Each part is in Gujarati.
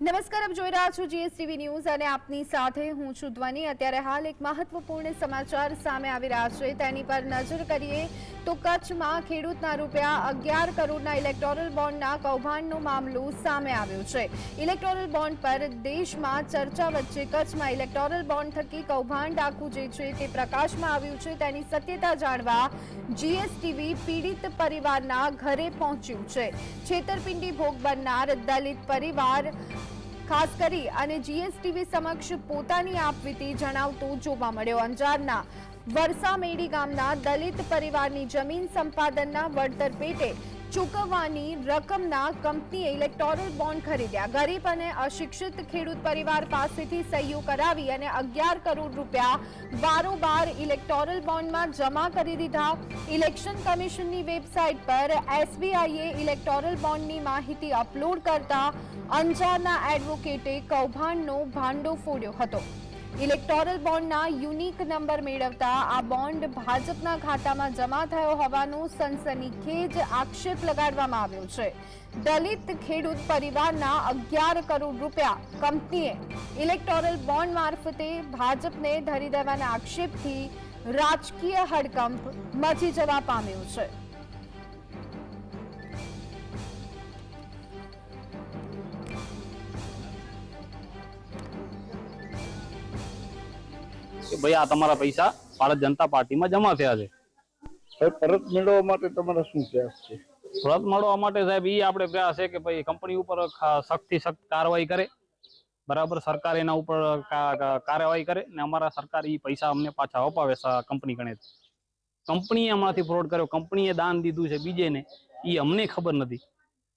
નમસ્કાર, આપ જોઈ રહ્યા છો જીએસટીવી ન્યૂઝ અને આપની સાથે હું છું ધ્વની. અત્યારે હાલ એક મહત્વપૂર્ણ સમાચાર સામે આવી રહ્યા છે. તેની પર નજર કરીએ તો કચ્છમાં ખેડૂતના રૂપિયા અગિયાર કરોડના ઇલેક્ટોરલ બોન્ડના કૌભાંડનો મામલો સામે આવ્યો છે. ઇલેક્ટોરલ બોન્ડ પર દેશમાં ચર્ચા વચ્ચે કચ્છમાં ઇલેક્ટોરલ બોન્ડ થકી કૌભાંડ આખું જે છે તે પ્રકાશમાં આવ્યું છે. તેની સત્યતા જાણવા જીએસટીવી પીડિત પરિવારના ઘરે પહોંચ્યું છે. છેતરપિંડી ભોગ બનનાર દલિત પરિવાર ખાસ કરી અને જીએસટીવી સમક્ષ પોતાની આપવીતી જણાવતો જોવા મળ્યો. અંજારના વરસામેડી ગામના દલિત પરિવારની જમીન સંપાદનના વળતર પેટે ચૂકવવાની રકમના કંપનીએ ઇલેક્ટોરલ બોન્ડ ખરીદ્યા. ગરીબ અને અશિક્ષિત ખેડૂત પરિવાર પાસેથી સહીઓ કરાવી અને અગિયાર કરોડ રૂપિયા બારોબાર ઇલેક્ટોરલ બોન્ડમાં જમા કરી દીધા. ઇલેક્શન કમિશનની વેબસાઇટ પર એસબીઆઈએ ઇલેક્ટોરલ બોન્ડની માહિતી અપલોડ કરતા અંજારના એડવોકેટે કૌભાંડનો ભાંડો ફોડ્યો હતો. ઇલેક્ટોરલ બોન્ડના યુનિક નંબર મેળવતા આ બોન્ડ ભાજપના ખાતામાં જમા થયો હોવાનો સનસનીખેજ આક્ષેપ લગાડવામાં આવ્યો છે. દલિત ખેડૂત પરિવારના અગિયાર કરોડ રૂપિયા કંપનીએ ઇલેક્ટોરલ બોન્ડ મારફતે ભાજપને ધરી દેવાના આક્ષેપથી રાજકીય હડકંપ મચી જવા પામ્યો છે. કે ભાઈ આ તમારા પૈસા ભારત જનતા પાર્ટીમાં જમા થયા છે. પરત મેળવવા માટે તમારા શું પ્રયાસ છે? પરત મળવા માટે સાહેબ એ આપણે પ્રયાસ છે કે ભાઈ કંપની ઉપર સખ્તથી સખ્ત કાર્યવાહી કરે. બરાબર સરકાર એના ઉપર કાર્યવાહી કરે ને અમારા સરકાર એ પૈસા અમને પાછા અપાવે કંપની ગણે કંપનીએ અમારાથી ફ્રોડ કર્યો. કંપનીએ દાન દીધું છે બીજેને. એ અમને ખબર નથી.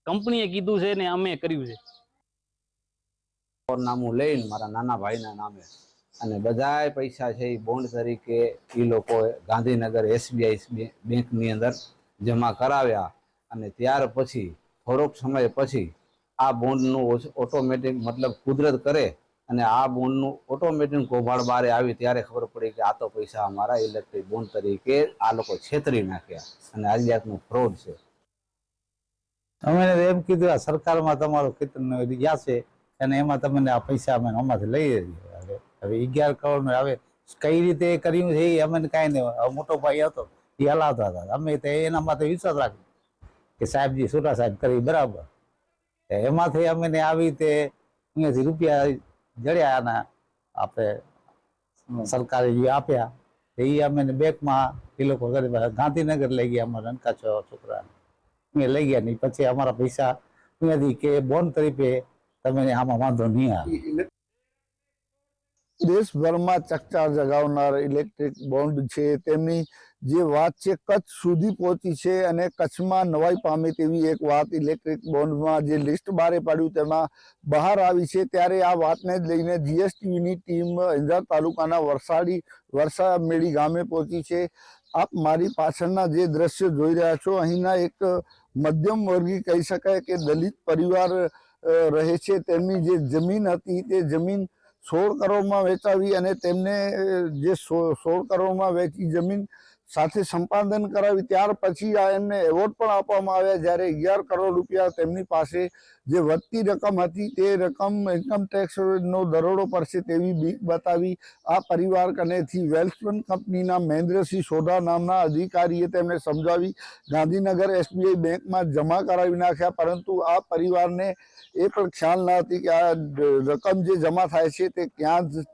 કંપનીએ કીધું છે ને અમે કર્યું છે. નામું લઈને મારા નાના ભાઈના નામે અને બધા પૈસા છે એ બોન્ડ તરીકે એ લોકોએ ગાંધીનગર એસબીઆઈ બેંકની અંદર જમા કરાવ્યા. અને ત્યાર પછી, થોડોક સમય પછી આ બોન્ડનું ઓટોમેટિક મતલબ કુદરત કરે અને આ બોન્ડનું ઓટોમેટિક કૌભાંડ બહાર આવી ત્યારે ખબર પડી કે આ તો પૈસા અમારા ઇલેક્ટ્રિક બોન્ડ તરીકે આ લોકો છેતરી નાખ્યા અને આ જાતનું ફ્રોડ છે. તમે એમ કીધું સરકારમાં તમારો કેટલું ગયા છે અને એમાં તમને આ પૈસા અમે આમાંથી લઈ લઈએ હવે અગિયાર કરોડ હવે કઈ રીતે કર્યું છે એ અમને કાંઈ નહીં મોટો ભાઈ હતો, એ હલાવતા હતા. અમે તો એના માટે વિશ્વાસ રાખ્યો કે સાહેબજી સુરા સાહેબ કરી, બરાબર. એમાંથી અમને આવી રીતે અહીંયાથી રૂપિયા જડ્યા અને આપણે સરકારે જે આપ્યા, એ અમે બેંકમાં એ લોકો ગાંધીનગર લઈ ગયા અમારા નનકા છ, છોકરાને. અહીંયા લઈ ગયા નહીં પછી અમારા પૈસા અહીંયાથી કે બોન્ડ તરીકે તમે આમાં વાંધો નહીં આવે. દેશભરમાં ચકચાર જગાવનાર ઇલેક્ટ્રિક બોન્ડ છે. તેમની જે વાત છે, કચ્છ સુધી પહોંચી છે અને કચ્છમાં નવાઈ પામે તેવી એક વાત ઇલેક્ટ્રિક બોન્ડમાં જે લિસ્ટ બહાર પાડ્યું તેમાં બહાર આવી છે. ત્યારે આ વાતને જ લઈને જીએસટીવીની ટીમ અંજાર તાલુકાના વરસાડી, વરસામેડી ગામે પહોંચી છે. આપ મારી પાછળના જે દ્રશ્ય જોઈ રહ્યા છો, અહીંના એક મધ્યમ વર્ગી કહી શકાય કે દલિત પરિવાર રહે છે. તેમની જે જમીન હતી તે જમીન સોળ કરોડમાં વેચાવી અને તેમને જે સોળ કરોડમાં વેચી જમીન સાથે સંપાદન કરાવી, ત્યાર પછી આ એમને એવોર્ડ પણ આપવામાં આવ્યા. જ્યારે અગિયાર કરોડ રૂપિયા તેમની પાસે જે વધતી રકમ હતી, તે રકમ ઇન્કમ ટેક્સનો દરોડો પડશે તેવી બીક બતાવી આ પરિવાર કનેથી વેલ્સમેન કંપનીના મહેન્દ્રસિંહ સોઢા નામના અધિકારીએ તેમને સમજાવી. ગાંધીનગર એસબીઆઈ બેંકમાં જમા કરાવી નાખ્યા, પરંતુ આ પરિવારને એ પણ ખ્યાલ ન હતી કે આ રકમ જે જમા થાય છે તે ક્યાં જ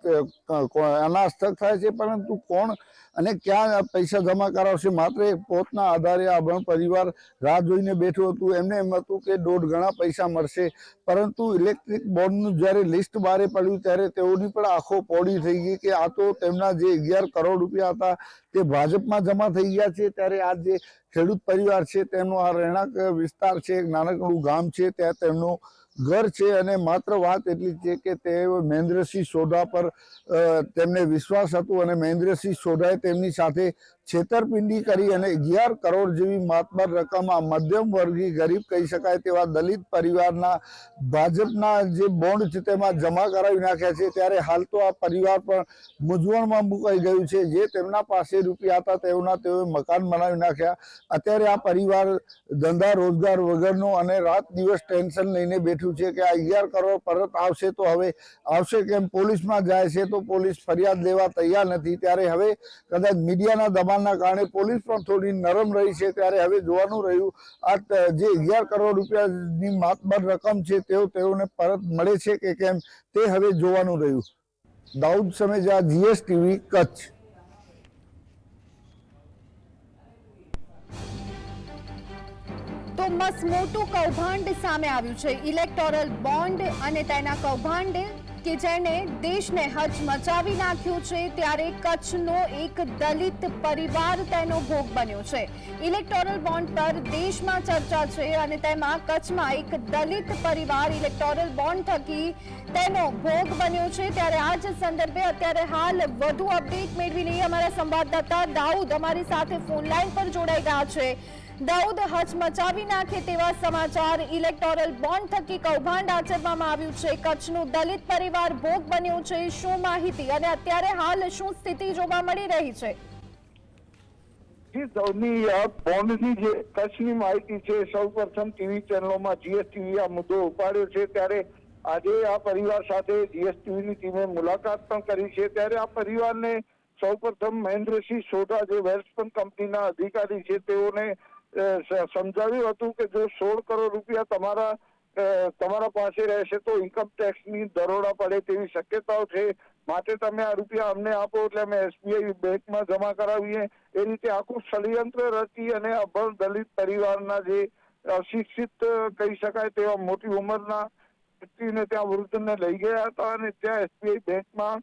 આના હસ્તક થાય છે, પરંતુ કોણ અને ક્યાં પૈસા જમા કરાવશે? માત્ર એ પોતના આધારે આ પરિવાર રાહ જોઈને બેઠું હતું. એમને એમ હતું કે દોઢ ગણા પૈસા મળશે. પરંતુ ઇલેક્ટ્રિક બોર્ડનું જ્યારે લિસ્ટ બહાર પડ્યું ત્યારે તેઓની પણ આંખો પોડી થઈ ગઈ કે આ તો તેમના જે અગિયાર કરોડ રૂપિયા હતા તે ભાજપમાં જમા થઈ ગયા છે. ત્યારે આ જે ખેડૂત પરિવાર છે, તેમનો આ રહેણાંક વિસ્તાર છે, એક નાનકડું ગામ છે, ત્યાં તેમનું ઘર છે અને માત્ર વાત એટલી છે કે તે મહેન્દ્રસિંહ સોઢા પર તેમને વિશ્વાસ હતો અને મહેન્દ્રસિંહ સોઢાએ તેમની સાથે છેતરપિંડી કરી અને અગિયાર કરોડ જેવી માતબર રકમ આ મધ્યમ વર્ગી ગરીબ કહી શકાય તેવા દલિત પરિવારના ભાજપના જે બોન્ડ છે તેમાં જમા કરાવી નાખ્યા છે. ત્યારે હાલ તો આ પરિવાર પણ મૂંઝવણમાં મુકાઈ ગયું છે. જે તેમના પાસે રૂપિયા હતા તેઓના તેઓએ મકાન બનાવી નાખ્યા. અત્યારે આ પરિવાર ધંધા રોજગાર વગરનો અને રાત દિવસ ટેન્શન લઈને બેઠું છે કે આ અગિયાર કરોડ પરત આવશે તો હવે આવશે કેમ? પોલીસમાં જાય છે તો પોલીસ ફરિયાદ લેવા તૈયાર નથી. ત્યારે હવે કદાચ મીડિયાના દબાણના કારણે પોલીસ પણ થોડી નરમ રહી છે. ત્યારે હવે જોવાનું રહ્યું, આ જે અગિયાર કરોડ રૂપિયાની માતબર રકમ છે તેઓ તેઓને પરત મળે છે કે કેમ તે હવે જોવાનું રહ્યું. દાઉદ સમેજા જીએસટીવી કચ્છ. તો મસ મોટું કૌભાંડ સામે આવ્યું છે. ઇલેક્ટોરલ બોન્ડ અને તેના કૌભાંડ કે જેણે દેશને હચમચાવી નાખ્યું છે ત્યારે કચ્છનો એક દલિત પરિવાર તેનો ભોગ બન્યો છે. ઇલેક્ટોરલ બોન્ડ પર દેશમાં ચર્ચા છે અને તેમાં કચ્છમાં એક દલિત પરિવાર ઇલેક્ટોરલ બોન્ડ થકી તેનો ભોગ બન્યો છે. ત્યારે આ જ સંદર્ભે અત્યારે હાલ વધુ અપડેટ મેળવી લઈએ અમારા સંવાદદાતા દાઉદ અમારી સાથે ફોન લાઈન પર જોડાઈ ગયા છે. દાઉદ હચમચાવી નાખે તેવા સમાચાર. ઇલેક્ટોરલ બોન્ડ થકી કૌભાંડ આચરવામાં આવ્યું છે. કચ્છનું દલિત પરિવાર ભોગ બન્યું છે. શું માહિતી અને અત્યારે હાલ શું સ્થિતિ જોવા મળી રહી છે? કચ્છની માહિતી છે, સૌ પ્રથમ ટીવી ચેનલોમાં જીએસટીવી આ મુદ્દો ઉપાડ્યો છે. ત્યારે આજે આ પરિવાર સાથે જીએસટીવીની ટીમે મુલાકાત પણ કરી છે. ત્યારે આ પરિવારને સૌ પ્રથમ મહેન્દ્રસિંહ સોઢા, જે વેલ્સપન કંપનીના અધિકારી છે, તેઓને સમજાવ્યું હતું કે જો સોળ કરોડ રૂપિયા તમારા તમારા પાસે રહેશે તો ઇન્કમ ટેક્સની દરોડા પડે તેવી શક્યતાઓ છે. માટે તમે આ રૂપિયા અમને આપો એટલે અમે એસબીઆઈ બેંકમાં જમા કરાવીએ. એ રીતે આખું ષડયંત્ર રચી અને અભણ દલિત પરિવારના જે અશિક્ષિત, કહી શકાય, તેવા મોટી ઉંમરના વ્યક્તિને ત્યાં વૃદ્ધને લઈ ગયા હતા અને ત્યાં એસબીઆઈ બેંકમાં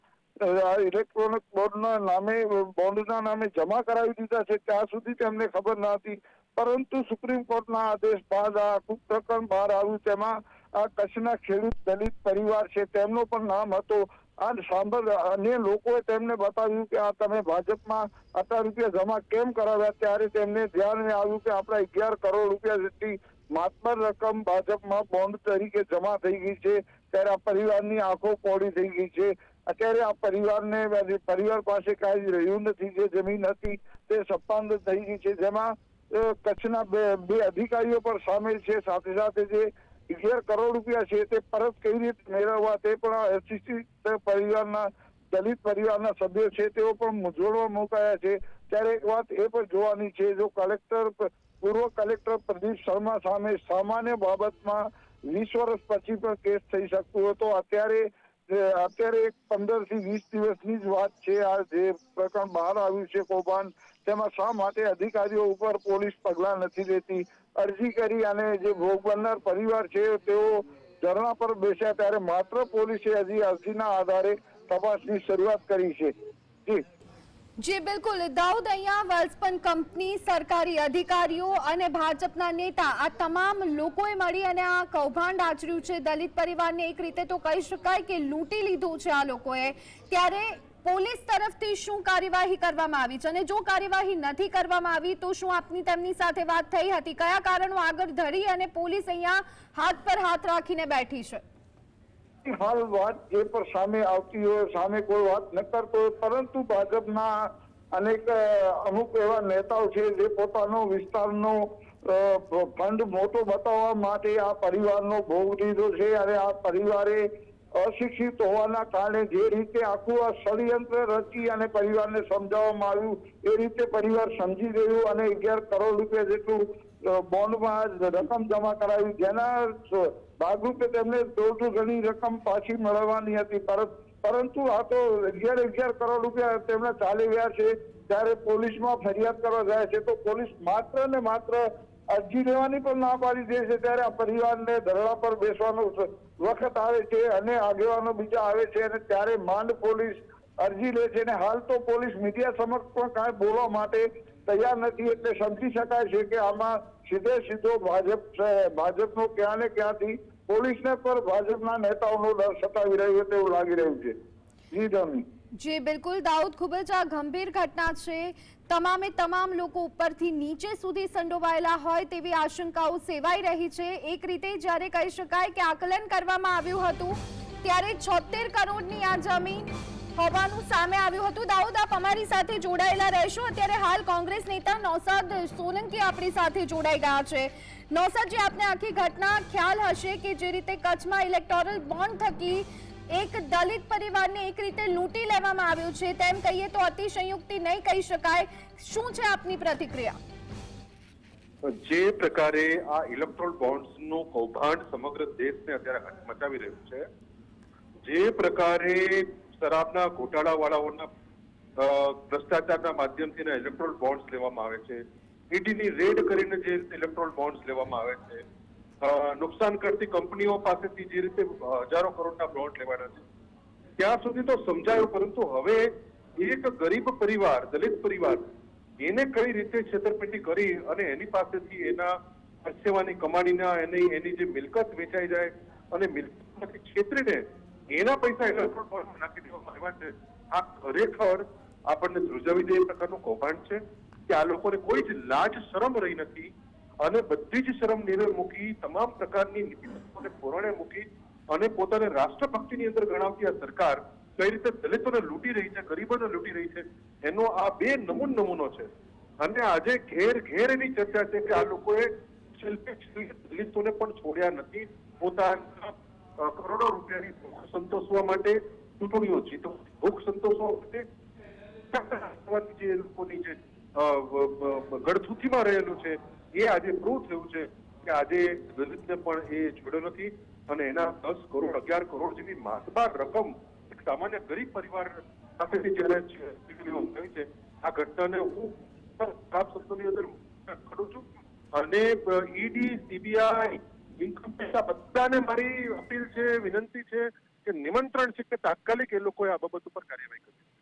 ઇલેક્ટ્રોનિક બોર્ડના નામે બોન્ડના નામે જમા કરાવી દીધા છે. ત્યાં સુધી તેમને ખબર ન હતી પરંતુ સુપ્રીમ કોર્ટના આદેશ બાદ આ પ્રકરણ બહાર આવ્યું તેમાં આ કચ્છના ખેડૂત દલિત પરિવાર છે, તેમનો પણ નામ હતો. આ સાંભળ, અન્ય લોકોએ તેમને બતાવ્યું કે આ તમે ભાજપમાં આટલા રૂપિયા જમા કેમ કરાવ્યા? ત્યારે તેમને ધ્યાન આવ્યું કે આપણા અગિયાર કરોડ રૂપિયા જેટલી માતબર રકમ ભાજપમાં બોન્ડ તરીકે જમા થઈ ગઈ છે. ત્યારે આ પરિવારની આંખો પોડી થઈ ગઈ છે. અત્યારે આ પરિવારને પરિવાર પાસે કાંઈ રહ્યું નથી, જે જમીન હતી, તે સપાંદ થઈ ગઈ છે. જેમાં કચ્છના બે અધિકારીઓ પણ સામેલ છે. સાથે સાથે જે અગિયાર કરોડ રૂપિયા છે તે પરત કેવી રીતે મેળવવા તે પણ આ પરિવારના, દલિત પરિવારના સભ્યો છે તેઓ પણ મૂંઝવણમાં મુકાયા છે. ત્યારે એક વાત એ પણ જોવાની છે, જો કલેક્ટર પૂર્વ કલેક્ટર પ્રદીપ શર્મા સામે સામાન્ય બાબતમાં વીસ વર્ષ પછી પણ કેસ થઈ શકતું હતો અત્યારે અત્યારે એક પંદરથી વીસ દિવસની જ વાત છે. આ જે પ્રકરણ બહાર આવ્યું છે કૌભાંડ તેમાં શા માટે અધિકારીઓ ઉપર પોલીસ પગલાં નથી લેતી? અરજી કરી અને જે ભોગ બનનાર પરિવાર છે, તેઓ ધરણા પર બેસ્યા ત્યારે માત્ર પોલીસે હજી અરજીના આધારે તપાસની શરૂઆત કરી છે. જી. જી, બિલકુલ. દાઉદ અહીંયા વેલ્સપન કંપની, સરકારી અધિકારીઓ અને ભાજપના નેતા, આ તમામ લોકોએ મળી અને આ કૌભાંડ આચર્યું છે. દલિત પરિવારને એક રીતે તો કહી શકાય કે લૂંટી લીધું છે આ લોકોએ. ત્યારે પોલીસ તરફથી શું કાર્યવાહી કરવામાં આવી છે? અને જો કાર્યવાહી નથી કરવામાં આવી, તો શું આપની તેમની સાથે વાત થઈ હતી? કયા કારણો આગળ ધરી અને પોલીસ અહીંયા હાથ પર હાથ રાખીને બેઠી છે? હાલ વાત જે પર સામે આવતી હોય, સામે કોઈ વાત ન કરતો હોય, પરંતુ ભાજપના અનેક અમુક એવા નેતાઓ છે જે પોતાનો વિસ્તારનો ફંડ મોટો બતાવવા માટે આ પરિવારનો ભોગ લીધો છે. અને આ પરિવારે અશિક્ષિત હોવાના કારણે જે રીતે આખું આ ષડયંત્ર રચી અને પરિવારને સમજાવવામાં આવ્યું, એ રીતે પરિવાર સમજી ગયું અને અગિયાર કરોડ રૂપિયા જેટલું બોન્ડમાં રકમ જમા કરાવી, જેના ભાગરૂપે તેમને દોઢ ગણી રકમ પાછી મળવાની હતી. પરંતુ આ તો અગિયાર અગિયાર કરોડ રૂપિયા તેમણે ચાલી ગયા છે. ત્યારે પોલીસમાં ફરિયાદ કરવા જાય છે, તો પોલીસ માત્ર ને માત્ર અરજી લેવાની પણ ના પાડી દે છે ત્યારે આ પરિવારને ધરણા પર બેસવાનો વખત આવે છે અને આગેવાનો બીજા આવે છે અને ત્યારે માંડ પોલીસ અરજી લે છે અને હાલ તો પોલીસ મીડિયા સમક્ષ પણ કાંઈ બોલવા માટે તૈયાર નથી એટલે સમજી શકાય છે કે આમાં સીધે સીધો ભાજપ. ભાજપનો ક્યાં ને ક્યાંથી પોલીસને પર ભાજપના નેતાઓનો ડર સતાવી રહ્યો તેવું લાગી રહ્યું છે જી ડમી જી, બિલકુલ. દાઉદ, ખૂબ જ આ ગંભીર ઘટના છે. તમામે તમામ લોકો ઉપરથી નીચે સુધી સંડોવાયેલા હોય તેવી આશંકાઓ સેવાઈ રહી છે. એક રીતે જ્યારે કહી શકાય કે આકલન કરવામાં આવ્યું હતું, ત્યારે છોતેર કરોડની આ જમીન હોવાનું સામે આવ્યું હતું. દાઉદ, આપ અમારી સાથે જોડાયેલા રહેશો. અત્યારે હાલ કોંગ્રેસ નેતા નૌસાદ સોલંકી આપણી સાથે જોડાઈ ગયા છે. નૌસાદજી, આપને આખી ઘટના ખ્યાલ હશે કે જે રીતે કચ્છમાં ઇલેક્ટોરલ બોન્ડ થકી એક દલિત પરિવારને એક રીતે લૂંટી લેવામાં આવ્યું છે. તેમ કહીએ તો અતિશયુક્તિ નહીં કહી શકાય. શું છે આપની પ્રતિક્રિયા? જે પ્રકારે આ ઇલેક્ટ્રોલ બોન્ડનું કૌભાંડ સમગ્ર દેશને અત્યારે મચાવી રહ્યું છે. જે પ્રકારે શરાબના ઘોટાળા વાળાઓના ભ્રષ્ટાચારના માધ્યમથી ઇલેક્ટ્રોલ બોન્ડ્સ લેવામાં આવે છે. ઈડીની રેડ કરીને જે ઇલેક્ટ્રોલ બોન્ડ્સ લેવામાં આવે છે. નુકસાન કરતી કંપનીઓ પાસેથી જે રીતે હજારો કરોડના બોન્ડ લેવાના છે, ત્યાં સુધી તો સમજાયું, પરંતુ હવે એક ગરીબ પરિવાર, દલિત પરિવાર, એને કઈ રીતે છેતરપિંડી કરી અને એની પાસેથી એના પરસેવાની કમાણીના, એની એની જે મિલકત વેચાઈ જાય અને મિલકતમાંથી છેતરીને એના પૈસા એના નાખી દેવામાં આવ્યા છે. આ ખરેખર આપણને ધ્રુજાવી દે એ પ્રકારનું કૌભાંડ છે કે આ લોકોને કોઈ જ લાજ શરમ રહી નથી. અને બધી જ શરમ નીરે મૂકી તમામ પ્રકારની નીતિઓને પોરણે મૂકી અને પોતાને રાષ્ટ્રભક્તિની અંદર ગણાવતી આ સરકાર કઈ રીતે દલિતોને લૂંટી રહી છે, ગરીબોને લૂંટી રહી છે, એનો આ બે નમૂન નમૂનો છે. અને આજે ઘેર ઘેર એવી ચર્ચા છે કે આ લોકોએ દલિતોને પણ છોડ્યા નથી. પોતાના કરોડો રૂપિયાની ભૂખ સંતોષવા માટે ચૂંટણીઓ જીતો. ભૂખ સંતોષવા માટે જે લોકોની જે ગળથૂથીમાં રહેલું છે એ આજે પ્રૂવ થયું છે કે આજે વિવિધને પણ એ છોડ્યો નથી અને એના દસ કરોડ, અગિયાર કરોડ જેવી માસબાર રકમ એક સામાન્ય ગરીબ પરિવાર સાથે જ્યારે છે- આ ઘટનાને હું સાફ શબ્દોની અંદર કરું છું. અને ઈડી, સીબીઆઈ ઇન્કમ બધાને મારી અપીલ છે, વિનંતી છે કે નિમંત્રણ છે કે તાત્કાલિક એ લોકોએ આ બાબત ઉપર કાર્યવાહી કરવી.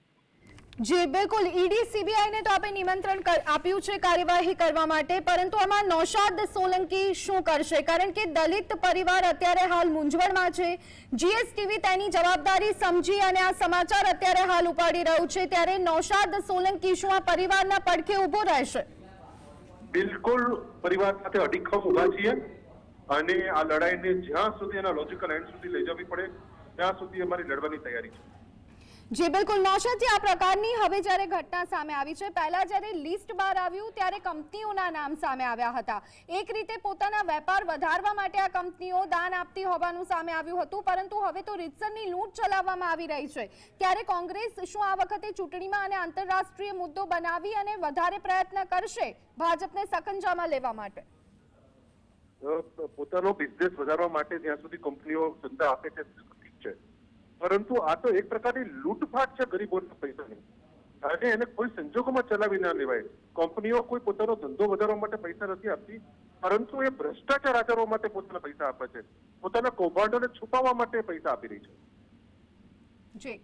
જી બિલકુલ ઈડી સીબીઆઈને તો આપણે નિમંત્રણ આપ્યું છે કાર્યવાહી કરવા માટે, પરંતુ આમાં નૌશાદ સોલંકી શું કરશે? કારણ કે દલિત પરિવાર અત્યારે હાલ મૂંઝવણમાં છે. જીએસટીવી તેની જવાબદારી સમજી અને આ સમાચાર અત્યારે હાલ ઉપાડી રહ્યું છે. ત્યારે નૌશાદ સોલંકી શું આ પરિવારના પડખે ઊભો રહેશે? બિલકુલ પરિવાર સાથે અડીખમ ઊભા છીએ અને આ લડાઈને જ્યાં સુધી એના લોજિકલ એન્ડ સુધી લઈ જવી પડે, ત્યાં સુધી અમારી લડવાની તૈયારી છે. જી, બિલકુલ. નૌશાદજી, આ પ્રકારની હવે જ્યારે ઘટના સામે આવી છે, પહેલા જ્યારે લિસ્ટ બહાર આવ્યું, ત્યારે કંપનીઓના નામ સામે આવ્યા હતા. એક રીતે પોતાના વેપાર વધારવા માટે આ કંપનીઓ દાન આપતી હોવાનું સામે આવ્યું હતું, પરંતુ હવે તો રીતસરની લૂંટ ચલાવવામાં આવી રહી છે. ત્યારે કોંગ્રેસ શું આ વખતે ચૂંટણીમાં અને આંતરરાષ્ટ્રીય મુદ્દો બનાવી અને વધારે પ્રયત્ન કરશે ભાજપને સકંજામાં લેવા માટે? પોતાનો બિઝનેસ વધારવા માટે જ્યાં સુધી કંપનીઓ ધંધા આપે છે. પરંતુ આ તો એક પ્રકારની લૂંટફાટ છે ગરીબોના પૈસાની. અને એને કોઈ સંજોગોમાં ચલાવી ના લેવાય. કંપનીઓ કોઈ પોતાનો ધંધો વધારવા માટે પૈસા નથી આપતી, પરંતુ એ ભ્રષ્ટાચાર આચરવા માટે પોતાના પૈસા આપે છે. પોતાના કૌભાંડોને છુપાવવા માટે પૈસા આપી રહી છે. જી.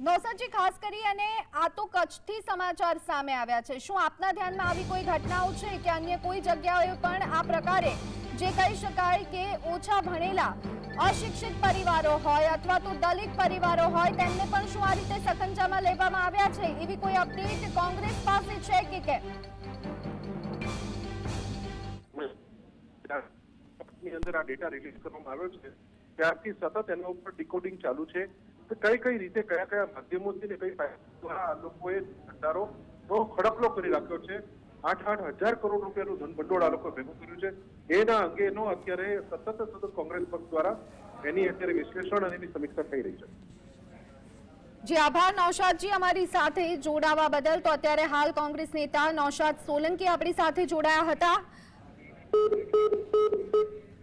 નૌસદજી, ખાસ કરી અને આ તો કચ્છથી સમાચાર સામે આવ્યા છે. શું આપના ધ્યાનમાં આવી કોઈ ઘટનાઓ છે કે અન્ય કોઈ જગ્યાઓએ પણ આ પ્રકારે જે કહી શકાય કે ઓછા ભણેલા, અશિક્ષિત પરિવારો હોય અથવા તો દલિત પરિવારો હોય, તેમને પણ શું આ રીતે સકંજામાં લેવામાં આવ્યા છે? એવી કોઈ અપડેટ કોંગ્રેસ પાસે છે કે કેમ? અંદર આ ડેટા રિલીઝ કરવામાં આવ્યો છે. ત્યારથી સતત એના ઉપર ડિકોડિંગ ચાલુ છે. કઈ કઈ રીતે કયા કયા માધ્યમોથી ને કઈ લોકોએ ભંડારો બહુ ખડકલો કરી રાખ્યો છે? આઠ આઠ હજાર કરોડ રૂપિયાનું ધન આ લોકો ભેગું કર્યું છે. એના અંગેનો અત્યારે સતત સતત કોંગ્રેસ પક્ષ દ્વારા એની અત્યારે વિશ્લેષણ અને એની સમીક્ષા થઈ રહી છે. જે, આભાર નૌશાદજી અમારી સાથે જોડાવા બદલ. તો અત્યારે હાલ કોંગ્રેસ નેતા નૌશાદ સોલંકી આપણી સાથે જોડાયા હતા.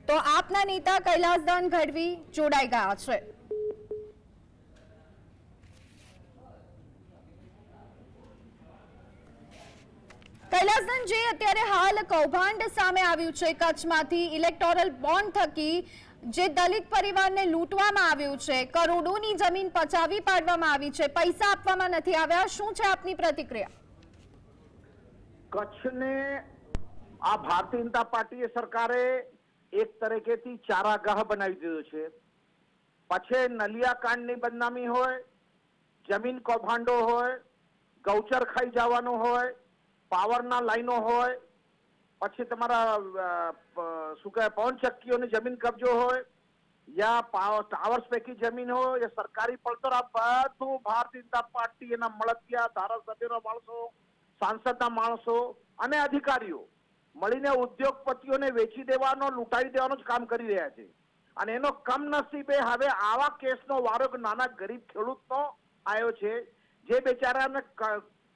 તો આપના નેતા કૈલાસદાન ગઢવી જોડાઈ ગયા છે. કૈલાસદાન જે અત્યારે હાલ કૌભાંડ સામે આવ્યું છે. કચ્છમાંથી ઇલેક્ટોરલ બોન્ડ થકી જે દલિત પરિવારને લૂંટવામાં આવ્યું છે, કરોડોની જમીન પચાવી પાડવામાં આવી છે. પૈસા આપવામાં નથી આવ્યા. શું છે આપની પ્રતિક્રિયા? કચ્છને આ ભારતીય જનતા પાર્ટીએ સરકારે એક તરીકેથી ચારાગાહ બનાવી દીધો છે. પછી નલિયા કાંડની બદનામી હોય, જમીન કૌભાંડો હોય, ગૌચર ખાઈ જવાનું હોય પાવરના લાઈનો હોય, પછી તમારા શું કહેવાય પવન ચક્કીઓની જમીન કબજો હોય, યા ટાવર્સ પૈકી જમીન હોય, યા સરકારી પડતર, આ બધું ભારતીય જનતા પાર્ટી એના મળતિયા ધારાસભ્યના માણસો, સાંસદના માણસો અને અધિકારીઓ મળીને ઉદ્યોગપતિઓને વેચી દેવાનો લૂંટાવી દેવાનું જ કામ કરી રહ્યા છે. અને એનો કમનસીબે હવે આવા કેસનો વારો નાના ગરીબ ખેડૂતનો આવ્યો છે, જે બેચારાને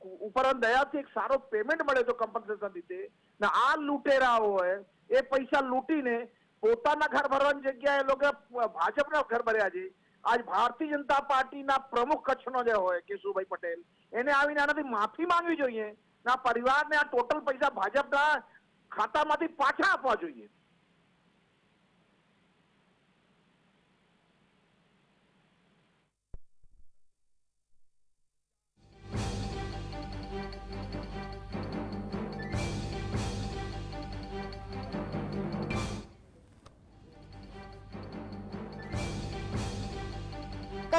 ક- ઉપર દયાથી એક સારો પેમેન્ટ મળે તો કમ્પન્સેશન રીતે. ને આ લૂંટેરાઓએ એ પૈસા લૂંટીને પોતાના ઘર ભરવાની જગ્યાએ એ લોકો ભાજપના ઘર ભર્યા છે. આજ ભારતીય જનતા પાર્ટીના પ્રમુખ કચ્છનો જે હોય, કેશુભાઈ પટેલ, એને આવીને આનાથી માફી માંગવી જોઈએ ના પરિવારને આ ટોટલ પૈસા ભાજપના ખાતામાંથી પાછા આપવા જોઈએ.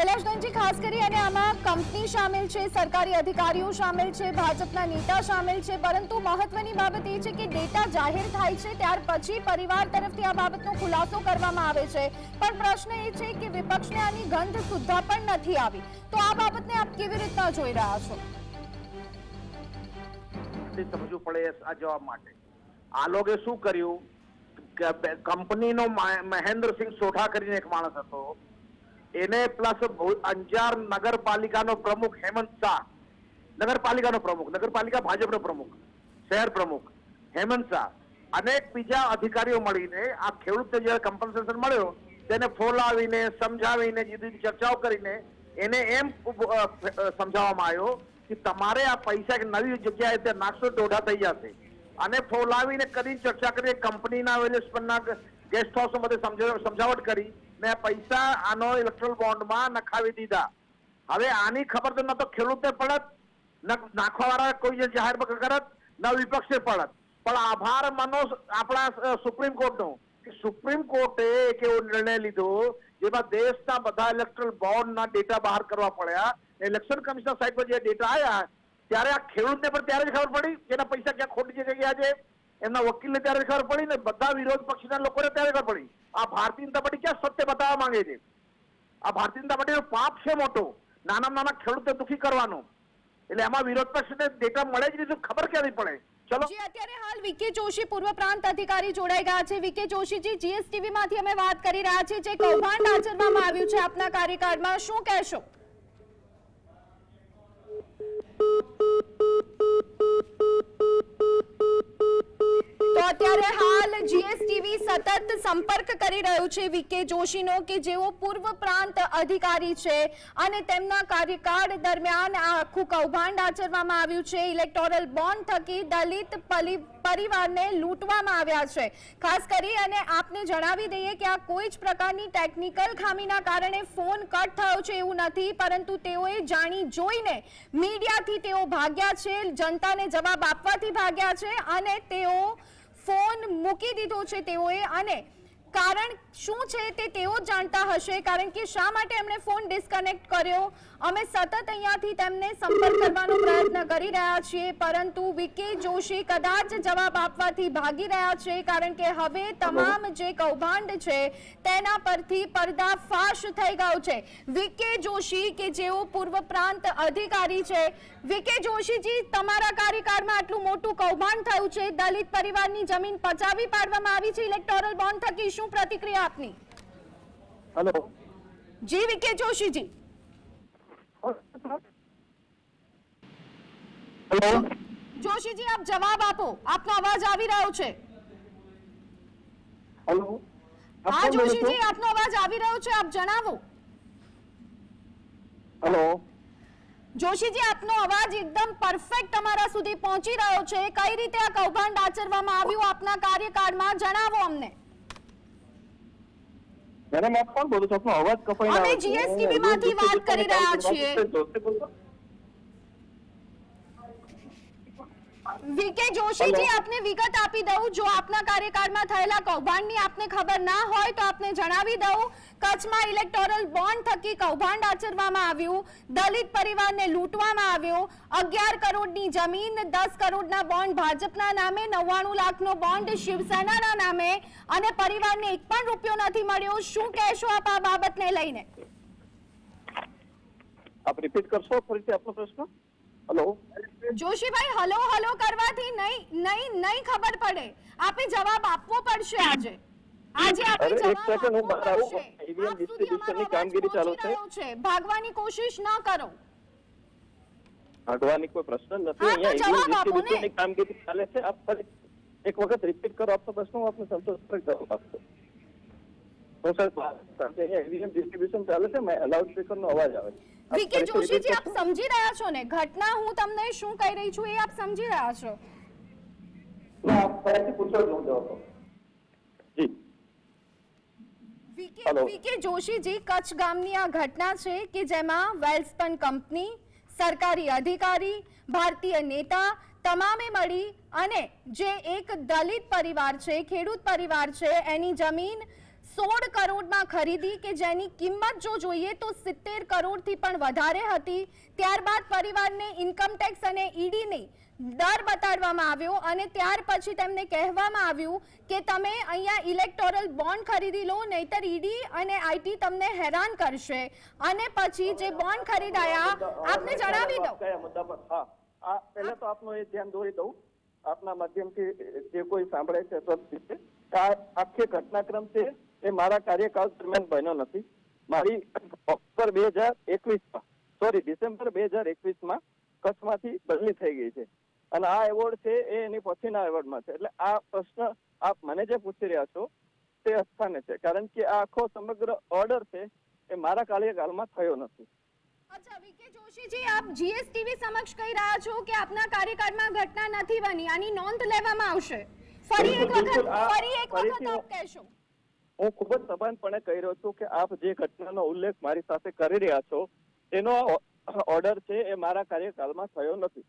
કૈલાશગંજજી ખાસ કરી અને આમાં કંપની સામેલ છે, સરકારી અધિકારીઓ સામેલ છે, ભાજપના નેતા સામેલ છે. પરંતુ મહત્વની બાબત એ છે કે ડેટા જાહેર થાય છે, ત્યાર પછી પરિવાર તરફથી આ બાબતનો ખુલાસો કરવામાં આવે છે. પણ પ્રશ્ન એ છે કે વિપક્ષને આની ગંધ સુદ્ધા પણ નથી આવી. તો આ બાબતને આપ કેવી રીતના જોઈ રહ્યા છો? સમજવું પડે આ જવાબ માટે. આ લોકોએ શું કર્યું? કંપનીનો મહેન્દ્રસિંહ સોઢા કરીને એક માણસ હતો. એને પ્લસ અંજાર નગરપાલિકાનો પ્રમુખ હેમંત શાહ. નગરપાલિકાનો પ્રમુખ, નગરપાલિકા ભાજપનો પ્રમુખ, શહેર પ્રમુખ હેમંત શાહ. અનેક બીજા અધિકારીઓ મળીને આ ખેડૂતને જે કમ્પન્સેશન મળ્યો, તેને ફોલાવીને, સમજાવીને જુદી ચર્ચાઓ કરીને એને એમ સમજાવવામાં આવ્યો કે તમારે આ પૈસા એક નવી જગ્યાએ તે નાખશો દોઢા થઈ જશે. અને ફોલાવીને કરી ચર્ચા કરી, કંપનીના વેલેસપનના ગેસ્ટ હાઉસમાં બધે સમજાવટ કરી. ને પૈસા આનો ઇલેક્ટ્રોલ બોન્ડમાં નખાવી દીધા. હવે આની ખબર તો ન તો ખેડૂતે પડત, ન નાખવાવાળા કોઈ જાહેર કરત, ન વિપક્ષે પડત. પણ આભાર માનો આપણા સુપ્રીમ કોર્ટનો કે સુપ્રીમ કોર્ટે એક એવો નિર્ણય લીધો, જેમાં દેશના બધા ઇલેક્ટ્રોલ બોન્ડના ડેટા બહાર કરવા પડ્યા. ઇલેક્શન કમિશનર સાહેબ પર જે ડેટા આવ્યા ત્યારે આ ખેડૂતને પણ ત્યારે જ ખબર પડી કે એના પૈસા ક્યાં ખોટી જગ્યાએ ગયા છે. એમના વકીલને ત્યારે ખબર પડી ને બધા વિરોધ પક્ષના લોકોને ત્યારે ખબર પડી. આ ભારતીય જનતા પાર્ટી ક્યાં સત્ય બતાવવા માંગે છે? આ ભારતીય જનતા પાર્ટીનો પાપ છે મોટો. નાના નાના ખેડૂતને દુખી કરવાનો. એટલે એમાં વિરોધ પક્ષને ડેટા મળે જ નહીં ખબર ક્યાંથી પડે? અધિકારી જોડાઈ ગયા છે. વિકે જોશીજી જીએસટીવી અમે વાત કરી રહ્યા છીએ. જે કૌભાંડ આચરવામાં કાર્યકાળમાં, શું કહેશો? અત્યારે હાલ જીએસટીવી સતત સંપર્ક કરી રહ્યું છે વીકે જોશીનો કે જેઓ પૂર્વ પ્રાંત અધિકારી છે અને તેમના કાર્યકાળ દરમિયાન આ આખું કૌભાંડ આચરવામાં આવ્યું છે. ઇલેક્ટોરલ બોન્ડ થકી દલિત પરિવારને લૂંટવામાં આવ્યા છે. ખાસ કરી અને આપને જણાવી દઈએ કે આ કોઈ જ પ્રકારની ટેકનિકલ ખામીના કારણે ફોન કટ થયો છે એવું નથી, પરંતુ તેઓએ જાણી જોઈને મીડિયાથી તેઓ ભાગ્યા છે, જનતાને જવાબ આપવાથી ભાગ્યા છે અને તેઓ ફોન મૂકી દીધો છે તેઓએ અને કારણ શું છે તે તેઓ જાણતા હશે કારણ કે શા માટે એમણે ફોન ડિસ્કનેક્ટ કર્યો? અમે સતત અહીંયાથી તેમને સંપર્ક કરવાનો પ્રયત્ન કરી રહ્યા છીએ પરંતુ વિકે જોશી કદાચ જવાબ આપવાથી ભાગી રહ્યા છે કારણ કે હવે તમામ જે કૌભાંડ છે તેના પરથી પર્દાફાશ થઈ ગયો છે. વિકે જોશી કે જેઓ પૂર્વ પ્રાંત અધિકારી છે વિકે જોશીજી તમારા કાર્યકાળમાં આટલું મોટું કૌભાંડ થયું છે દલિત પરિવારની જમીન પચાવી પાડવામાં આવી છે ઇલેક્ટોરલ બોન્ડ થકી શું પ્રતિક્રિયા આપની? હેલો. જી વિકે જોશીજી. જોશીજી આપ જવાબ આપો. આપનો અવાજ આવી રહ્યો છે. હેલો. હા જોશીજી આપનો અવાજ આવી રહ્યો છે. આપ જણાવો. હેલો. જોશીજી આપનો અવાજ એકદમ પરફેક્ટ તમારા સુધી પહોંચી રહ્યો છે. કઈ રીતે આ કૌભાંડ આચરવામાં આવ્યું આપના કાર્યકાળમાં? જણાવો અમને. મેડમ આપ કોણ બોલો છો? આપનો અવાજ કપાઈ રહ્યો છે. અમે જીએસટીબી માંથી વાત કરી રહ્યા છીએ. વીકે જોશીજી આપને વિગત આપી દઉં. જો આપના કાર્યકાળમાં થયેલા કૌભાંડની આપને ખબર ના હોય તો આપને જણાવી દઉં. કચ્છમાં ઇલેક્ટોરલ બોન્ડ થકી કૌભાંડ આચરવામાં આવ્યું. દલિત પરિવારને લૂંટવામાં આવ્યો. અગિયાર કરોડની જમીન દસ કરોડના બોન્ડ ભાજપના નામે નવ્વાણું લાખનો બોન્ડ શિવસેનાના નામે. અને પરિવારને એક પણ રૂપિયો નથી મળ્યો. શું કહેશો આપ આ બાબતને લઈને? આપ રિપીટ કરશો ફરીથી આપનો પ્રશ્ન? હલો જોશીભાઈ હલો હલો કરવાથી નહીં નહીં નહીં ખબર પડે. આપે જવાબ આપવો પડશે આજે. આપે જવાબ સેકન્ડ, હું બહાર આવું. કામગીરી અવાજ ચાલુ છે. ભાગવાની કોશિશ ન કરો. ભાગવાની કોઈ પ્રશ્ન નથી. અહીંયા જવાબ ડિસ્ટ્રીબ્યુશનની કામગીરી ચાલે છે. આપ એક વખત રિપીટ કરો. આપનો પ્રશ્ન હું આપને સંતોષકારક જવાબ આપશો. હું સર અહીંયા ઈવીએમ ડિસ્ટ્રીબ્યુશન ચાલે છે. મેં લાઉડ અવાજ આવે છે. વીકે જોશીજી આપ સમજી રહ્યા છો ને ઘટના હું તમને શું કહી રહી છું એ આપ સમજી રહ્યા છો? ના, ફરીથી પૂછો જ જવાબ જી. વીકે જોશીજી કચ્છ ગામની આ ઘટના છે કે જેમાં વેલ્સપન કંપની સરકારી અધિકારી ભારતીય નેતા તમામે મળી અને જે એક દલિત પરિવાર છે ખેડૂત પરિવાર છે એની જમીન સોળ કરોડમાં ખરીદી કે જેની કિંમત જો જોઈએ તો સિત્તેર કરોડથી પણ વધારે હતી. ત્યારબાદ પરિવારને ઇન્કમટેક્સ અને ઈડીની દર બતાડવામાં આવ્યો અને ત્યાર પછી તેમને કહેવામાં આવ્યું કે તમે અહીંયા ઇલેક્ટોરલ બોન્ડ ખરીદી લો, નહીતર ઈડી અને આઈટી તમને હેરાન કરશે. અને પછી જે બોન્ડ ખરીદાયા, આપને જણાવી દઉં. કયા પહેલા તો આપનું એ ધ્યાન દોરી દઉં. આપના માધ્યમથી જે કોઈ સાંભળે છે. આ આખી ઘટનાક્રમ છે એ મારા કાર્યકાળ દરમિયાન બન્યો નથી. મારી ઓક્ટોબર બે હજાર એકવીસમાં સોરી ડિસેમ્બર બે હજાર એકવીસમાં કચ્છમાંથી બદલી થઈ ગઈ છે. અને આ એવોર્ડ છે એ એની પછીના એવોર્ડમાં છે. એટલે આ પ્રશ્ન આપ મને જે પૂછી રહ્યા છો તે અસ્થાને છે. કારણ કે આ આખો સમગ્ર ઓર્ડર છે એ મારા કાર્યકાળમાં થયો નથી. અચ્છા વીકે જોશીજી આપ જીએસટીવી સમક્ષ કહી રહ્યા છો કે આપના કાર્યકાળમાં ઘટના નથી બની. આની નોંધ લેવામાં આવશે. ફરી એક વખત ફરી એક વખત આપ કહેશો. હું ખૂબ જ સભાનપણે કહી રહ્યો છું કે આપ જે ઘટનાનો ઉલ્લેખ મારી સાથે કરી રહ્યા છો તેનો ઓર્ડર છે એ મારા કાર્યકાળમાં થયો નથી.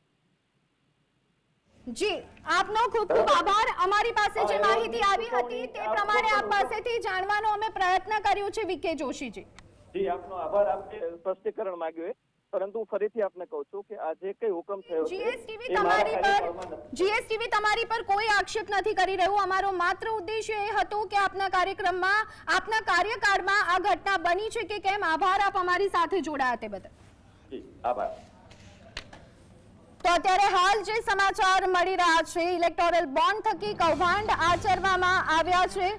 જી આપનો ખૂબ ખૂબ આભાર. અમારી પાસે જે માહિતી આવી હતી તે પ્રમાણે આપ પાસેથી જાણવાનો અમે પ્રયત્ન કર્યો છે વિકે જોશીજી. જી આપનો આભાર. આપે સ્પષ્ટીકરણ માંગ્યું પરંતુ ફરીથી આપને કહું છું કે આજે કઈ હુકમ થયો જીએસટીવી તમારી પર જીએસટીવી તમારી પર કોઈ આક્ષેપ નથી કરી રહ્યું. અમારો માત્ર ઉદ્દેશ્ય એ હતો કે આપના કાર્યક્રમમાં આપના કાર્યકાળમાં આ ઘટના બની છે કે કેમ? આભાર આપ અમારી સાથે જોડાયા તે બદલ. જી આભાર. તો અત્યારે હાલ જે સમાચાર મળી રહ્યા છે ઇલેક્ટોરલ બોન્ડ થકી કૌભાંડ આચરવામાં આવ્યા છે.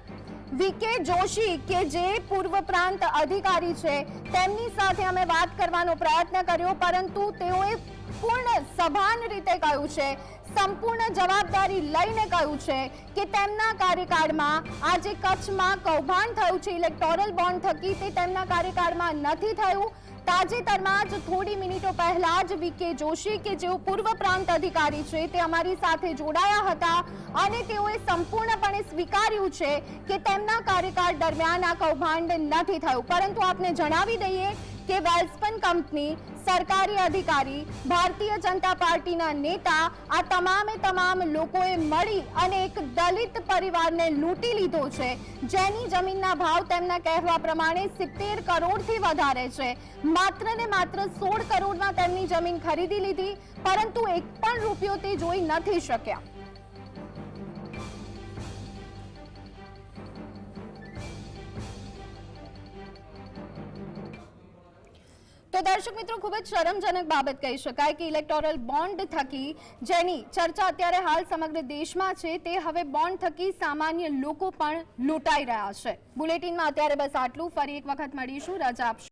વીકે જોશી કે જે પૂર્વ પ્રાંત અધિકારી છે, તેમની સાથે અમે વાત કરવાનો પ્રયત્ન કર્યો, પરંતુ તેઓએ પૂર્ણ સભાન રીતે કહ્યું છે, સંપૂર્ણ જવાબદારી લઈને કહ્યું છે કે તેમના કાર્યકાળમાં આ જે કચ્છમાં કૌભાંડ થયું છે, ઇલેક્ટોરલ બોન્ડ થકી તે તેમના કાર્યકાળમાં નથી થયું. તાજેતરમાં જ થોડી મિનિટો પહેલા જ વીકે જોશી કે જેઓ પૂર્વ પ્રાંત અધિકારી છે તે અમારી સાથે જોડાયા હતા અને તેઓએ સંપૂર્ણપણે સ્વીકાર્યું છે કે તેમના કાર્યકાળ દરમિયાન આ કૌભાંડ નથી થયું. પરંતુ આપને જણાવી દઈએ કે વેલ્સપન કંપની, સરકારી અધિકારી, ભારતીય જનતા પાર્ટીના નેતા, આ તમામે તમામ લોકોએ મળી અને એક દલિત પરિવારને લૂંટી લીધો છે. જેની જમીનના ભાવ તેમના કહેવા પ્રમાણે સિત્તેર કરોડથી વધારે છે. માત્ર ને માત્ર સોળ કરોડમાં તેમની જમીન ખરીદી લીધી, પરંતુ એક પણ રૂપિયો તે જોઈ નથી શક્યા. તો દર્શક મિત્રો, ખૂબ જ શરમજનક બાબત કહી શકાય કે ઇલેક્ટોરલ બોન્ડ થકી જેની ચર્ચા અત્યારે હાલ સમગ્ર દેશમાં છે, તે હવે બોન્ડ થકી સામાન્ય લોકો પણ લૂંટાઈ રહ્યા છે. બુલેટિનમાં અત્યારે બસ આટલું. ફરી એક વખત મળીશું. રજા આપશો.